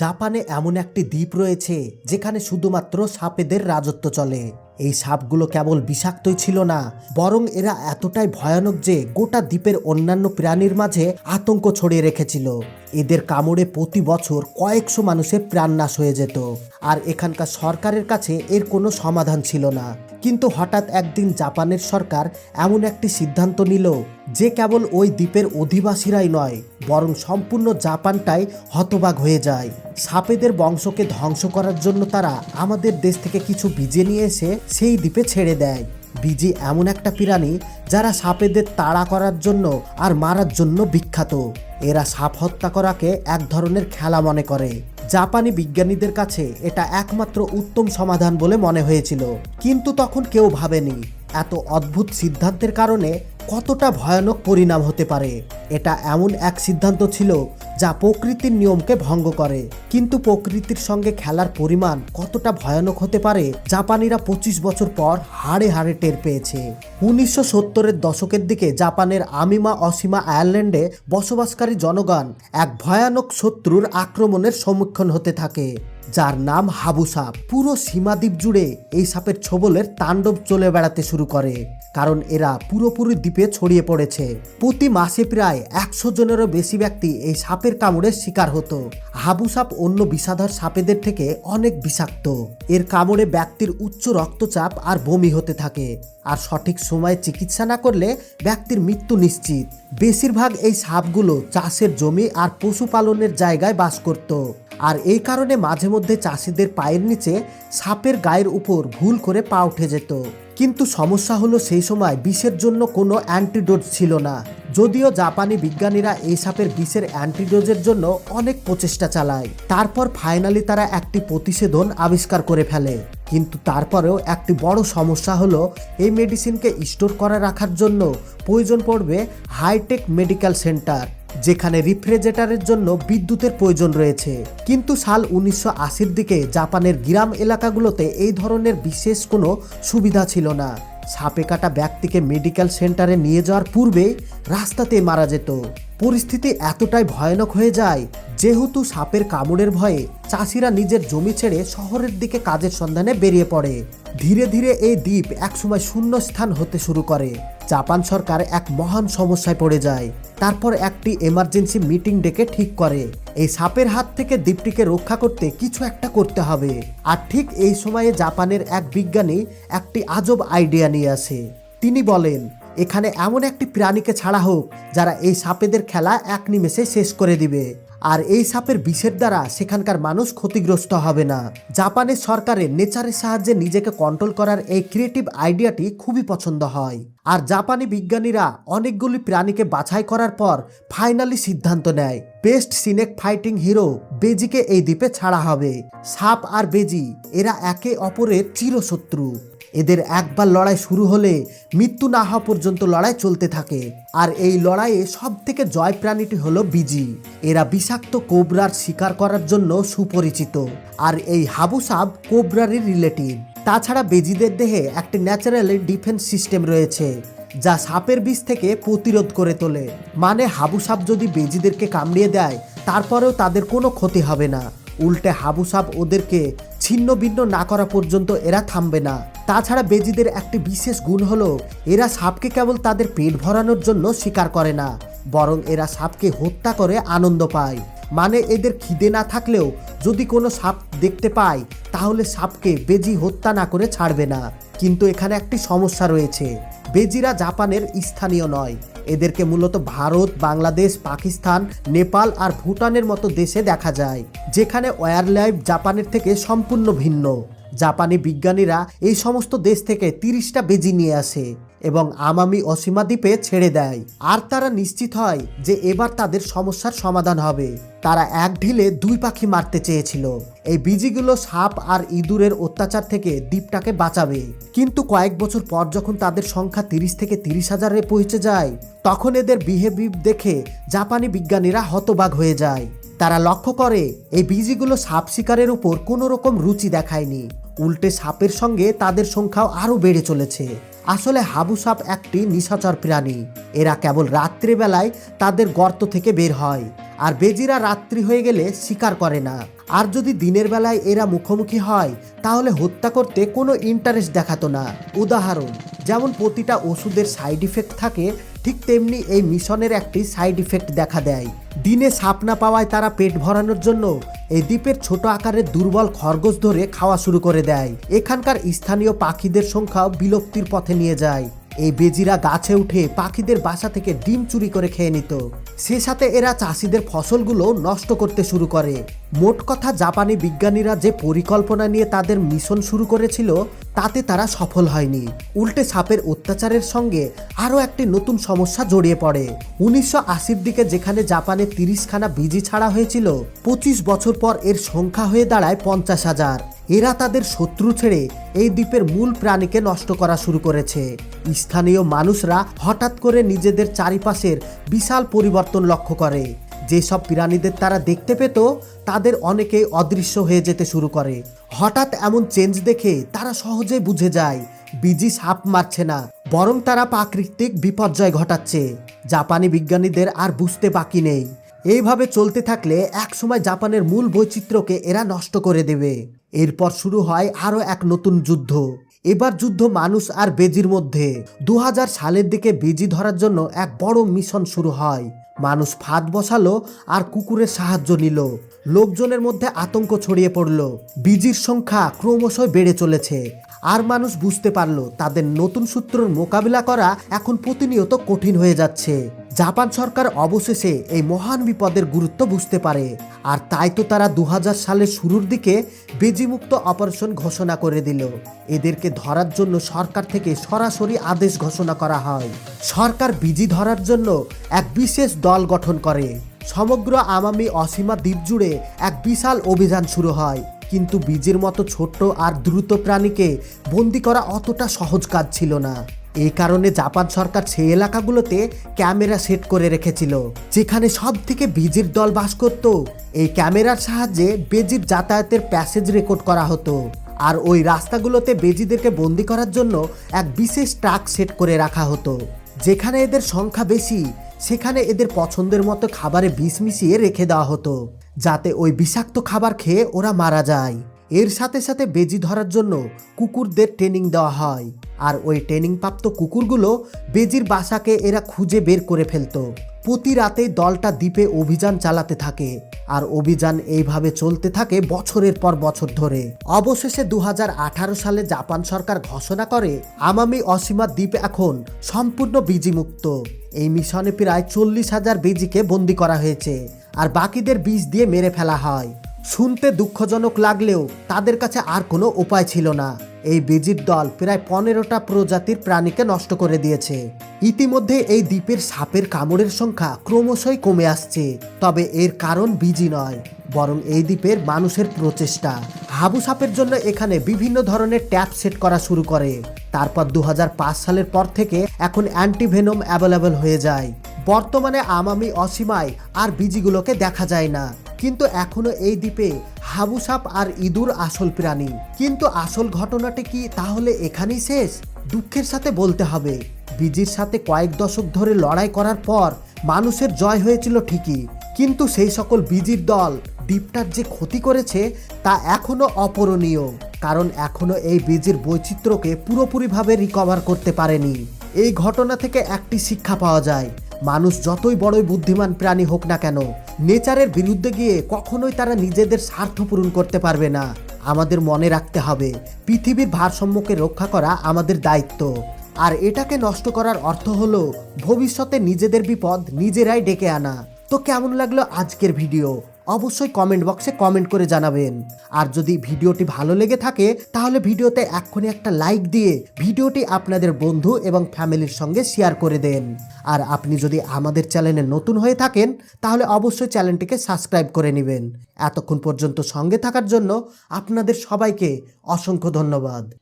জাপানে এমন একটি দ্বীপ রয়েছে যেখানে শুধুমাত্র সাপেদের রাজত্ব চলে। এই সাপগুলো কেবল বিষাক্তই ছিল না, বরং এরা এতটাই ভয়ানক যে গোটা দ্বীপের অন্যান্য প্রাণীর মাঝে আতঙ্ক ছড়িয়ে রেখেছিল। এদের কামড়ে প্রতি বছর কয়েকশো মানুষের প্রাণনাশ হয়ে যেত, আর এখানকার সরকারের কাছে এর কোনো সমাধান ছিল না। কিন্তু হঠাৎ একদিন জাপানের সরকার এমন একটি সিদ্ধান্ত নিল যে কেবল ওই দ্বীপের অধিবাসীরাই নয়, বরং সম্পূর্ণ জাপানটাই হতবাক হয়ে যায়। সাপেদের বংশকে ধ্বংস করার জন্য তারা আমাদের দেশ থেকে কিছু বীজে নিয়ে এসে সেই দ্বীপে ছেড়ে দেয়। বিজি এমন একটা প্রাণী যারা সাপেদের তাড়া করার জন্য আর মারার জন্য বিখ্যাত। এরা সাপ হত্যা করাকে এক ধরনের খেলা মনে করে। জাপানি বিজ্ঞানীদের কাছে এটা একমাত্র উত্তম সমাধান বলে মনে হয়েছিল। কিন্তু তখন কেউ ভাবেনি, এত অদ্ভুত সিদ্ধান্তের কারণে কতটা ভয়ানক পরিণাম হতে পারে। এটা এমন এক সিদ্ধান্ত ছিল যা প্রকৃতির নিয়মকে ভঙ্গ করে। কিন্তু প্রকৃতির সঙ্গে খেলার পরিমাণ কতটা ভয়ানক হতে পারে, জাপানিরা পঁচিশ বছর পর হাড়ে হাড়ে টের পেয়েছে। উনিশশো সত্তরের দশকের দিকে জাপানের আমিমা অসীমা আয়ারল্যান্ডে বসবাসকারী জনগণ এক ভয়ানক শত্রুর আক্রমণের সম্মুখীন হতে থাকে, যার নাম হাবু সাপ। পুরো সীমাদ্বীপ জুড়ে এই সাপের ছোবলের তাণ্ডব চলে বেড়াতে শুরু করে, কারণ এরা পুরোপুরি দ্বীপে ছড়িয়ে পড়েছে। প্রতি মাসে প্রায় একশো জনেরও বেশি ব্যক্তি এই সাপের কামড়ের শিকার হতো। হাবু সাপ অন্য বিষাধর সাপেদের থেকে অনেক বিষাক্ত। এর কামড়ে ব্যক্তির উচ্চ রক্তচাপ আর বমি হতে থাকে। আর সঠিক সময়ে চিকিৎসা না করলে ব্যক্তির মৃত্যু নিশ্চিত। বেশিরভাগ এই সাপগুলো চাষের জমি আর পশুপালনের জায়গায় বাস করত। আর এই কারণে মাঝে মধ্যে চাষিদের পায়ের নিচে সাপের গায়ের উপর ভুল করে পা উঠে যেত। কিন্তু সমস্যা হলো সেই সময় বিষের জন্য কোনো অ্যান্টিডোট ছিল না। যদিও জাপানি বিজ্ঞানীরা এই সাপের বিষের অ্যান্টিডোজের জন্য অনেক প্রচেষ্টা চালায়। তারপর ফাইনালি তারা একটি প্রতিষেধন আবিষ্কার করে ফেলে। কিন্তু তারপরেও একটি বড় সমস্যা হলো এই মেডিসিনকে স্টোর করে রাখার জন্য প্রয়োজন পড়বে হাইটেক মেডিকেল সেন্টার যেখানে রিফ্রিজারেটরের জন্য বিদ্যুতের প্রয়োজন রয়েছে। কিন্তু সাল উনিশশো আশির দিকে জাপানের গ্রাম এলাকাগুলোতে এই ধরনের বিশেষ কোনো সুবিধা ছিল না। সাপে কাটা ব্যক্তিকে মেডিকেল সেন্টারে নিয়ে যাওয়ার পূর্বে রাস্তাতে মারা যেত। পরিস্থিতি এতটাই ভয়ানক হয়ে যায়, যেহেতু সাপের কামড়ের ভয়ে চাষিরা নিজের জমি ছেড়ে শহরের দিকে কাজের সন্ধানে বেরিয়ে পড়ে। ধীরে ধীরে এই দ্বীপ একসময় শূন্য স্থান হতে শুরু করে। জাপান সরকার এক মহান সমস্যায় পড়ে যায়। তারপর একটি এমার্জেন্সি মিটিং ডেকে ঠিক করে। এই সাপের হাত থেকে দ্বীপটিকে রক্ষা করতে কিছু একটা করতে হবে। আর ঠিক এই সময়ে জাপানের এক বিজ্ঞানী একটি আজব আইডিয়া নিয়ে আসে। তিনি বলেন এখানে এমন একটি প্রাণীকে ছাড়া হোক, যারা এই সাপেদের খেলা এক নিমেষে শেষ করে দিবে। আর এই সাপের বিষের দ্বারা সেখানকার মানুষ ক্ষতিগ্রস্ত হবে না। জাপানের সরকারের নেচারের সাহায্যে নিজেকে কন্ট্রোল করার এই ক্রিয়েটিভ আইডিয়াটি খুবই পছন্দ হয়। আর জাপানি বিজ্ঞানীরা অনেকগুলি প্রাণীকে বাছাই করার পর ফাইনালি সিদ্ধান্ত নেয় বেস্ট সিনেক ফাইটিং হিরো বেজিকে এই দ্বীপে ছাড়া হবে। সাপ আর বেজি, এরা একে অপরের চিরশত্রু। এদের একবার লড়াই শুরু হলে মৃত্যু না হওয়া পর্যন্ত লড়াই চলতে থাকে। আর এই লড়াইয়ে সব থেকে জয় প্রাণীটি হলো বিজি। এরা বিষাক্ত কোবরার শিকার করার জন্য সুপরিচিত। আর এই হাবু সাপ কোবরারই রিলেটিভ। তাছাড়া বেজিদের দেহে একটি ন্যাচারালি ডিফেন্স সিস্টেম রয়েছে, যা সাপের বিষ থেকে প্রতিরোধ করে তোলে। মানে হাবু সাপ যদি বেজিদেরকে কামড়িয়ে দেয়, তারপরেও তাদের কোনো ক্ষতি হবে না। উল্টে হাবু সাপ ওদেরকে ছিন্ন ভিন্ন না করা পর্যন্ত এরা থামবে না। তাছাড়া বেজিদের একটি বিশেষ গুণ হলো, এরা সাপকে কেবল তাদের পেট ভরানোর জন্য শিকার করে না, বরং এরা সাপকে হত্যা করে আনন্দ পায়। মানে এদের খিদে না থাকলেও যদি কোনো সাপ দেখতে পায়, তাহলে সাপকে বেজি হত্যা না করে ছাড়বে না। কিন্তু এখানে একটি সমস্যা রয়েছে। বেজিরা জাপানের স্থানীয় নয়। এদেরকে মূলত ভারত, বাংলাদেশ, পাকিস্তান, নেপাল আর ভুটানের মতো দেশে দেখা যায়, যেখানে ওয়ার লাইফ জাপানের থেকে সম্পূর্ণ ভিন্ন। জাপানি বিজ্ঞানীরা এই সমস্ত দেশ থেকে তিরিশটা বেজি নিয়ে আসে। এবং আমামি অসীমা দ্বীপে ছেড়ে দেয়। আর তারা নিশ্চিত হয় যে এবার তাদের সমস্যার সমাধান হবে। তারা এক ঢিলে দুই পাখি মারতে চেয়েছিল। এই বিজিগুলো সাপ আর ইঁদুরের অত্যাচার থেকে দ্বীপটাকে বাঁচাবে। কিন্তু কয়েক বছর পর যখন তাদের সংখ্যা তিরিশ থেকে তিরিশ হাজারে পৌঁছে যায়, তখন এদের বিহেভিভ দেখে জাপানি বিজ্ঞানীরা হতবাক হয়ে যায়। তারা লক্ষ্য করে, এই বিজিগুলো সাপ শিকারের উপর কোনো রকম রুচি দেখায়নি। উল্টে সাপের সঙ্গে তাদের সংখ্যাও আরও বেড়ে চলেছে। আসলে হাবু সাপ একটি নিশাচর প্রাণী। এরা কেবল রাত্রিবেলায় তাদের গর্ত থেকে বের হয়, আর বেজিরা রাত্রি হয়ে গেলে শিকার করে না। আর যদি দিনের বেলায় এরা মুখোমুখি হয়, তাহলে হত্যা করতে কোনো ইন্টারেস্ট দেখাতো না। উদাহরণ যেমন প্রতিটা ওষুধের সাইড ইফেক্ট থাকে, ঠিক তেমনি এই মিশনের একটি সাইড ইফেক্ট দেখা দেয়। দিনে সাপ না পাওয়ায় তারা পেট ভরানোর জন্য এই দ্বীপের ছোট আকারের দুর্বল খরগোশ ধরে খাওয়া শুরু করে দেয়। এখানকার স্থানীয় পাখিদের সংখ্যাও বিলুপ্তির পথে নিয়ে যায়। এই বেজিরা গাছে উঠে পাখিদের বাসা থেকে ডিম চুরি করে খেয়ে নিত। সে সাথে এরা চাষিদের ফসলগুলো নষ্ট করতে শুরু করে। মোট কথা জাপানি বিজ্ঞানীরা যে পরিকল্পনা নিয়ে তাদের মিশন শুরু করেছিল, তাতে তারা সফল হয়নি। উল্টে সাপের অত্যাচারের সঙ্গে আরও একটি নতুন সমস্যা জড়িয়ে পড়ে। উনিশশো আশির দিকে যেখানে জাপানে তিরিশখানা বিজি ছাড়া হয়েছিল, পঁচিশ বছর পর এর সংখ্যা হয়ে দাঁড়ায় পঞ্চাশ হাজার। এরা তাদের শত্রু ছেড়ে এই দ্বীপের মূল প্রাণীকে নষ্ট করা শুরু করেছে। স্থানীয় মানুষরা হঠাৎ করে নিজেদের চারিপাশের বিশাল পরিবর্তন লক্ষ্য করে। যেসব প্রাণীদের তারা দেখতে পেত, তাদের অনেকেই অদৃশ্য হয়ে যেতে শুরু করে। হঠাৎ এমন চেঞ্জ দেখে তারা সহজে বুঝে যায়, বিজি সাপ মারছে না, বরং তারা প্রাকৃতিক বিপর্যয় ঘটাচ্ছে। জাপানি বিজ্ঞানীদের আর বুঝতে বাকি নেই। এইভাবে চলতে থাকলে একসময় জাপানের মূল বৈচিত্র্যকে এরা নষ্ট করে দেবে। এরপর শুরু হয় আরও এক নতুন যুদ্ধ। এবার যুদ্ধ মানুষ আর বেজির মধ্যে। দু হাজার সালের দিকে বেজি ধরার জন্য এক বড় মিশন শুরু হয়। মানুষ ফাঁদ বসালো আর কুকুরের সাহায্য নিল। লোকজনের মধ্যে আতঙ্ক ছড়িয়ে পড়ল। বিজির সংখ্যা ক্রমশই বেড়ে চলেছে। আর মানুষ বুঝতে পারল, তাদের নতুন সূত্রর মোকাবিলা করা এখন প্রতিনিয়ত কঠিন হয়ে যাচ্ছে। জাপান সরকার অবশেষে এই মহান বিপদের গুরুত্ব বুঝতে পারে। আর তাই তো তারা দু হাজার সালের শুরুর দিকে বেজিমুক্ত অপারেশন ঘোষণা করে দিল। এদেরকে ধরার জন্য সরকার থেকে সরাসরি আদেশ ঘোষণা করা হয়। সরকার বিজি ধরার জন্য এক বিশেষ দল গঠন করে। সমগ্র আমামি অসীমা দ্বীপ জুড়ে এক বিশাল অভিযান শুরু হয়। কিন্তু বীজের মতো ছোট্ট আর দ্রুত প্রাণীকে বন্দি করা অতটা সহজ কাজ ছিল না। এই কারণে জাপান সরকার সেই এলাকাগুলোতে ক্যামেরা সেট করে রেখেছিল, যেখানে সব থেকে বীজির দল বাস করত। এই ক্যামেরার সাহায্যে বেজির যাতায়াতের প্যাসেজ রেকর্ড করা হতো আর ওই রাস্তাগুলোতে বেজিদেরকে বন্দি করার জন্য এক বিশেষ ট্রাক সেট করে রাখা হতো, যেখানে এদের সংখ্যা বেশি। সেখানে এদের পছন্দের মতো খাবারে বিষ মিশিয়ে রেখে দেওয়া হতো, যাতে ওই বিষাক্ত খাবার খেয়ে ওরা মারা যায়। এর সাথে সাথে বেজি ধরার জন্য কুকুরদের ট্রেনিং দেওয়া হয়। আর ওই ট্রেনিং প্রাপ্ত কুকুরগুলো বেজির বাসাকে এরা খুঁজে বের করে ফেলতো। প্রতি রাতে দলটা দ্বীপে অভিযান চালাতে থাকে। আর অভিযান এইভাবে চলতে থাকে বছরের পর বছর ধরে। অবশেষে দু হাজার আঠারো সালে জাপান সরকার ঘোষণা করে, আমামি অসীমা দ্বীপ এখন সম্পূর্ণ বিজিমুক্ত। এই মিশনে প্রায় চল্লিশ হাজার বেজিকে বন্দি করা হয়েছে। আর বাকিদের বীজ দিয়ে মেরে ফেলা হয়। শুনতে দুঃখজনক লাগলেও তাদের কাছে আর কোনো উপায় ছিল না। এই বেজির দল প্রায় পনেরোটা প্রজাতির প্রাণীকে নষ্ট করে দিয়েছে। ইতিমধ্যে এই দ্বীপের সাপের কামড়ের সংখ্যা ক্রমশই কমে আসছে, তবে এর কারণ বিজি নয়, বরং এই দ্বীপের মানুষের প্রচেষ্টা। হাবু সাপের জন্য এখানে বিভিন্ন ধরনের ট্যাপ সেট করা শুরু করে। তারপর দু হাজার পাঁচ সালের পর থেকে এখন অ্যান্টিভেনম অ্যাভেলেবল হয়ে যায়। বর্তমানে আমামি অসীমায় আর বিজিগুলোকে দেখা যায় না। কিন্তু এখনও এই দ্বীপে হাবু সাপ আর ইঁদুর আসল প্রাণী। কিন্তু আসল ঘটনাটি কি তাহলে এখানেই শেষ? দুঃখের সাথে বলতে হবে, বিজির সাথে কয়েক দশক ধরে লড়াই করার পর মানুষের জয় হয়েছিল ঠিকই, কিন্তু সেই সকল বিজির দল দ্বীপটার যে ক্ষতি করেছে তা এখনও অপরণীয়, কারণ এখনও এই বীজের বৈচিত্র্যকে পুরোপুরিভাবে রিকভার করতে পারেনি। এই ঘটনা থেকে একটি শিক্ষা পাওয়া যায়, মানুষ যতই বড়ই বুদ্ধিমান প্রাণী হোক না কেন নেচারের বিরুদ্ধে গিয়ে কখনোই তারা নিজেদের স্বার্থ পূরণ করতে পারবে না। আমাদের মনে রাখতে হবে, পৃথিবীর ভারসাম্যকে রক্ষা করা আমাদের দায়িত্ব। আর এটাকে নষ্ট করার অর্থ হলো, ভবিষ্যতে নিজেদের বিপদ নিজেরাই ডেকে আনা। তো কেমন লাগল আজকের ভিডিও? অবশ্যই কমেন্ট বক্সে কমেন্ট করে জানাবেন। আর যদি ভিডিওটি ভালো লেগে থাকে, তাহলে ভিডিওতে এক্ষুনি একটা লাইক দিয়ে ভিডিওটি আপনাদের বন্ধু এবং ফ্যামিলির সঙ্গে শেয়ার করে দেন। আর আপনি যদি আমাদের চ্যানেলে নতুন হয়ে থাকেন, তাহলে অবশ্যই চ্যানেলটিকে সাবস্ক্রাইব করে নেবেন। এতক্ষণ পর্যন্ত সঙ্গে থাকার জন্য আপনাদের সবাইকে অসংখ্য ধন্যবাদ।